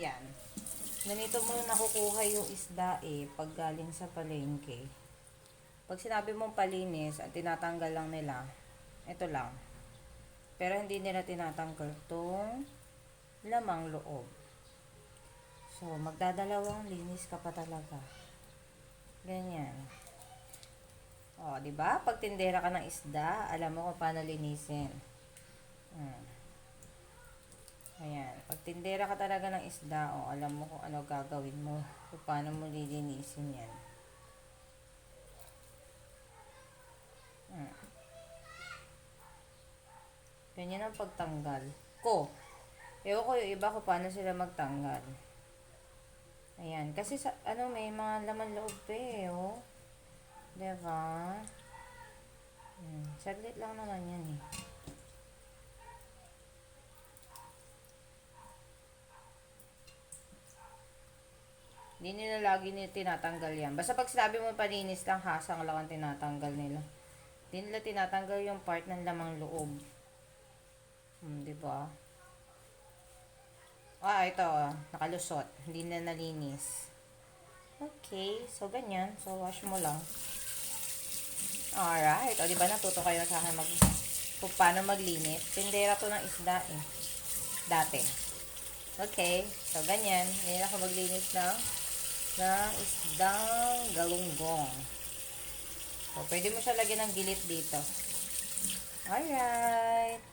Ayan. Ganito mo nakukuha yung isda eh, pag galing sa palengke. Pag sinabi mong palinis at tinatanggal lang nila, ito lang. Pero hindi nila tinatanggal tong lamang loob. So, magdadalawang linis ka pa talaga. Ganyan. O, di ba? Pag tindera ka ng isda, alam mo kung paano linisin. Hmm. Pag tindera ka talaga ng isda, o alam mo kung ano gagawin mo. Kung paano mo lilinisin yan. Hmm. Ganyan ang pagtanggal. Ko. Ewan ko yung iba kung paano sila magtanggal. Ayan. Kasi sa, ano, may mga laman loob pa eh, oh. Diba? Hmm. Saglit lang naman yan eh. Hindi nila lagi nila tinatanggal yan. Basta pag sinabi mo paninis lang, hasang lang ang tinatanggal nila. Hindi nila tinatanggal yung part ng lamang loob. Hmm, di ba? Ah, ito, ah, nakalusot. Hindi na nalinis. Okay, so ganyan. So, wash mo lang. Alright. O, di ba natuto kayo sa akin mag, kung paano maglinis? Tindera to ng isda eh. Dati. Okay, so ganyan. Ganyan ako maglinis ng, ng isdang galunggong. So, pwede mo siya lagyan ng gilit dito. Alright.